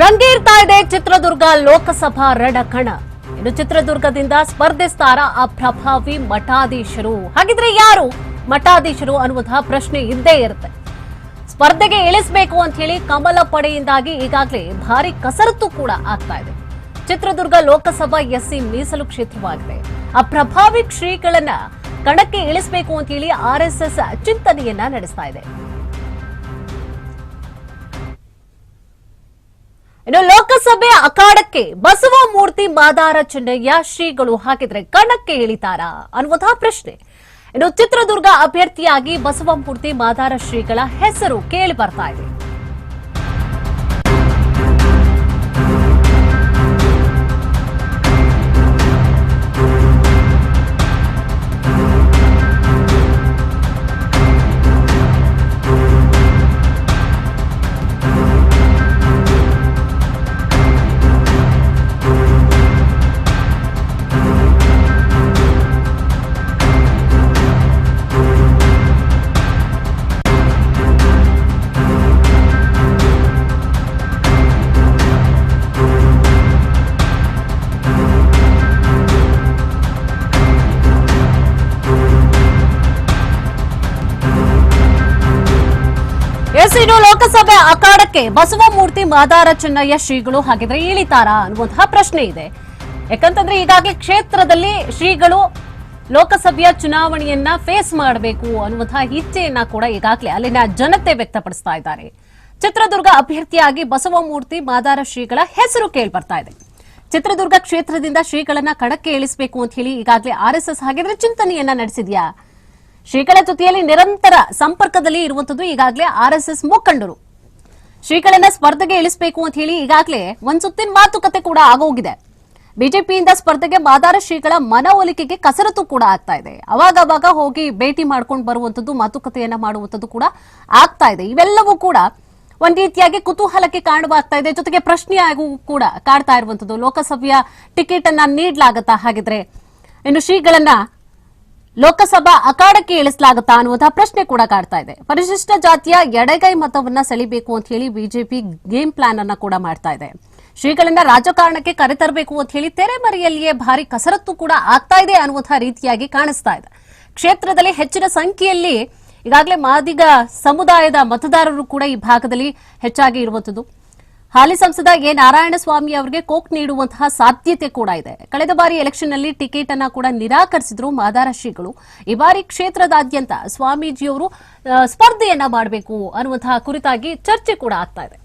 ರಂಗೇರ್ತಾ ಇದೆ ಚಿತ್ರದುರ್ಗ ಲೋಕಸಭಾ ರಣಕಣ. ಇನ್ನು ಚಿತ್ರದುರ್ಗದಿಂದ ಸ್ಪರ್ಧಿಸ್ತಾರ ಆ ಪ್ರಭಾವಿ ಮಠಾಧೀಶರು. ಹಾಗಿದ್ರೆ ಯಾರು ಮಠಾಧೀಶರು ಅನ್ನುವಂತಹ ಪ್ರಶ್ನೆ ಇದ್ದೇ ಇರುತ್ತೆ. ಸ್ಪರ್ಧೆಗೆ ಇಳಿಸಬೇಕು ಅಂತ ಹೇಳಿ ಕಮಲ ಪಡೆಯಿಂದಾಗಿ ಈಗಾಗಲೇ ಭಾರಿ ಕಸರತ್ತು ಕೂಡ ಆಗ್ತಾ ಇದೆ. ಚಿತ್ರದುರ್ಗ ಲೋಕಸಭಾ ಎಸ್ಸಿ ಮೀಸಲು ಕ್ಷೇತ್ರವಾಗಿದೆ. ಆ ಪ್ರಭಾವಿ ಶ್ರೀಗಳನ್ನ ಕಣಕ್ಕೆ ಇಳಿಸಬೇಕು ಅಂತ ಹೇಳಿ ಆರ್ಎಸ್ಎಸ್ ಚಿಂತನೆಯನ್ನ ನಡೆಸ್ತಾ ಇದೆ. ಇನ್ನು ಲೋಕಸಭೆ ಅಖಾಡಕ್ಕೆ ಬಸವ ಮೂರ್ತಿ ಮಾದಾರ ಚೆನ್ನಯ್ಯ ಶ್ರೀಗಳು ಹಾಕಿದ್ರೆ ಕಣಕ್ಕೆ ಇಳಿತಾರಾ ಅನ್ನುವಂತಹ ಪ್ರಶ್ನೆ. ಇನ್ನು ಚಿತ್ರದುರ್ಗ ಅಭ್ಯರ್ಥಿಯಾಗಿ ಬಸವಮೂರ್ತಿ ಮಾದಾರ ಶ್ರೀಗಳ ಹೆಸರು ಕೇಳಿ ಬರ್ತಾ ಇದೆ. ಇನ್ನು ಲೋಕಸಭೆ ಅಖಾಡಕ್ಕೆ ಬಸವಮೂರ್ತಿ ಮಾದಾರ ಚೆನ್ನಯ್ಯ ಶ್ರೀಗಳು ಹಾಗಿದ್ರೆ ಇಳಿತಾರಾ ಅನ್ನುವಂತಹ ಪ್ರಶ್ನೆ ಇದೆ. ಯಾಕಂತಂದ್ರೆ ಈಗಾಗಲೇ ಕ್ಷೇತ್ರದಲ್ಲಿ ಶ್ರೀಗಳು ಲೋಕಸಭೆಯ ಚುನಾವಣೆಯನ್ನ ಫೇಸ್ ಮಾಡಬೇಕು ಅನ್ನುವಂತಹ ಇಚ್ಛೆಯನ್ನ ಕೂಡ ಈಗಾಗಲೇ ಅಲ್ಲಿನ ಜನತೆ ವ್ಯಕ್ತಪಡಿಸ್ತಾ ಇದ್ದಾರೆ. ಚಿತ್ರದುರ್ಗ ಅಭ್ಯರ್ಥಿಯಾಗಿ ಬಸವಮೂರ್ತಿ ಮಾದಾರ ಶ್ರೀಗಳ ಹೆಸರು ಕೇಳ್ಬರ್ತಾ ಇದೆ. ಚಿತ್ರದುರ್ಗ ಕ್ಷೇತ್ರದಿಂದ ಶ್ರೀಗಳನ್ನ ಕಣಕ್ಕೆ ಇಳಿಸಬೇಕು ಅಂತ ಹೇಳಿ ಈಗಾಗಲೇ ಆರ್ಎಸ್ಎಸ್ ಹಾಗಿದ್ರೆ ಚಿಂತನೆಯನ್ನ ನಡೆಸಿದ್ಯಾ? ಶ್ರೀಗಳ ಜೊತೆಯಲ್ಲಿ ನಿರಂತರ ಸಂಪರ್ಕದಲ್ಲಿ ಇರುವಂತದ್ದು ಈಗಾಗಲೇ ಆರ್ಎಸ್ಎಸ್ ಮುಖಂಡರು. ಶ್ರೀಗಳನ್ನ ಸ್ಪರ್ಧೆಗೆ ಇಳಿಸಬೇಕು ಅಂತ ಹೇಳಿ ಈಗಾಗಲೇ ಒಂದ್ ಸುತ್ತಿನ ಮಾತುಕತೆ ಕೂಡ ಆಗೋಗಿದೆ. ಬಿಜೆಪಿಯಿಂದ ಸ್ಪರ್ಧೆಗೆ ಮಾದಾರ ಶ್ರೀಗಳ ಮನವೊಲಿಕೆಗೆ ಕಸರತ್ತು ಕೂಡ ಆಗ್ತಾ ಇದೆ. ಅವಾಗವಾಗ ಅವಾಗ ಹೋಗಿ ಭೇಟಿ ಮಾಡ್ಕೊಂಡು ಬರುವಂತದ್ದು ಮಾತುಕತೆಯನ್ನ ಮಾಡುವಂತದ್ದು ಕೂಡ ಆಗ್ತಾ ಇದೆ. ಇವೆಲ್ಲವೂ ಕೂಡ ಒಂದ್ ರೀತಿಯಾಗಿ ಕುತೂಹಲಕ್ಕೆ ಕಾರಣವಾಗ್ತಾ ಇದೆ. ಜೊತೆಗೆ ಪ್ರಶ್ನೆಯಾಗೂ ಕೂಡ ಕಾಡ್ತಾ ಇರುವಂತದ್ದು ಲೋಕಸಭೆಯ ಟಿಕೆಟ್ ಅನ್ನ ನೀಡಲಾಗತ್ತಾ? ಹಾಗಿದ್ರೆ ಇನ್ನು ಶ್ರೀಗಳನ್ನ ಲೋಕಸಭಾ ಅಖಾಡಕ್ಕೆ ಇಳಿಸಲಾಗುತ್ತಾ ಅನ್ನುವಂತಹ ಪ್ರಶ್ನೆ ಕೂಡ ಕಾಡ್ತಾ ಇದೆ. ಪರಿಶಿಷ್ಟ ಜಾತಿಯ ಎಡಗೈ ಮತವನ್ನ ಸೆಳಿಬೇಕು ಅಂತ ಹೇಳಿ ಬಿಜೆಪಿ ಗೇಮ್ ಪ್ಲಾನ್ ಅನ್ನ ಕೂಡ ಮಾಡ್ತಾ ಇದೆ. ಶ್ರೀಗಳನ್ನ ರಾಜಕಾರಣಕ್ಕೆ ಕರೆತರಬೇಕು ಅಂತ ಹೇಳಿ ತೆರೆಮರೆಯಲ್ಲಿಯೇ ಭಾರಿ ಕಸರತ್ತು ಕೂಡ ಆಗ್ತಾ ಇದೆ ಅನ್ನುವಂತಹ ರೀತಿಯಾಗಿ ಕಾಣಿಸ್ತಾ ಇದೆ. ಕ್ಷೇತ್ರದಲ್ಲಿ ಹೆಚ್ಚಿನ ಸಂಖ್ಯೆಯಲ್ಲಿ ಈಗಾಗಲೇ ಮಾದಿಗ ಸಮುದಾಯದ ಮತದಾರರು ಕೂಡ ಈ ಭಾಗದಲ್ಲಿ ಹೆಚ್ಚಾಗಿ ಇರುವಂತದ್ದು ಹಾಲಿ ಸಂಸದ ಎ ನಾರಾಯಣಸ್ವಾಮಿ ಅವರಿಗೆ ಕೋಕ್ ನೀಡುವಂತಹ ಸಾಧ್ಯತೆ ಕೂಡ ಇದೆ. ಕಳೆದ ಬಾರಿ ಎಲೆಕ್ಷನ್ನಲ್ಲಿ ಟಿಕೆಟ್ ಅನ್ನ ಕೂಡ ನಿರಾಕರಿಸಿದ್ರು ಮಾದಾರ ಶ್ರೀಗಳು. ಈ ಬಾರಿ ಕ್ಷೇತ್ರದಾದ್ಯಂತ ಸ್ವಾಮೀಜಿಯವರು ಸ್ಪರ್ಧೆಯನ್ನ ಮಾಡಬೇಕು ಅನ್ನುವಂತಹ ಕುರಿತಾಗಿ ಚರ್ಚೆ ಕೂಡ ಆಗ್ತಾ ಇದೆ.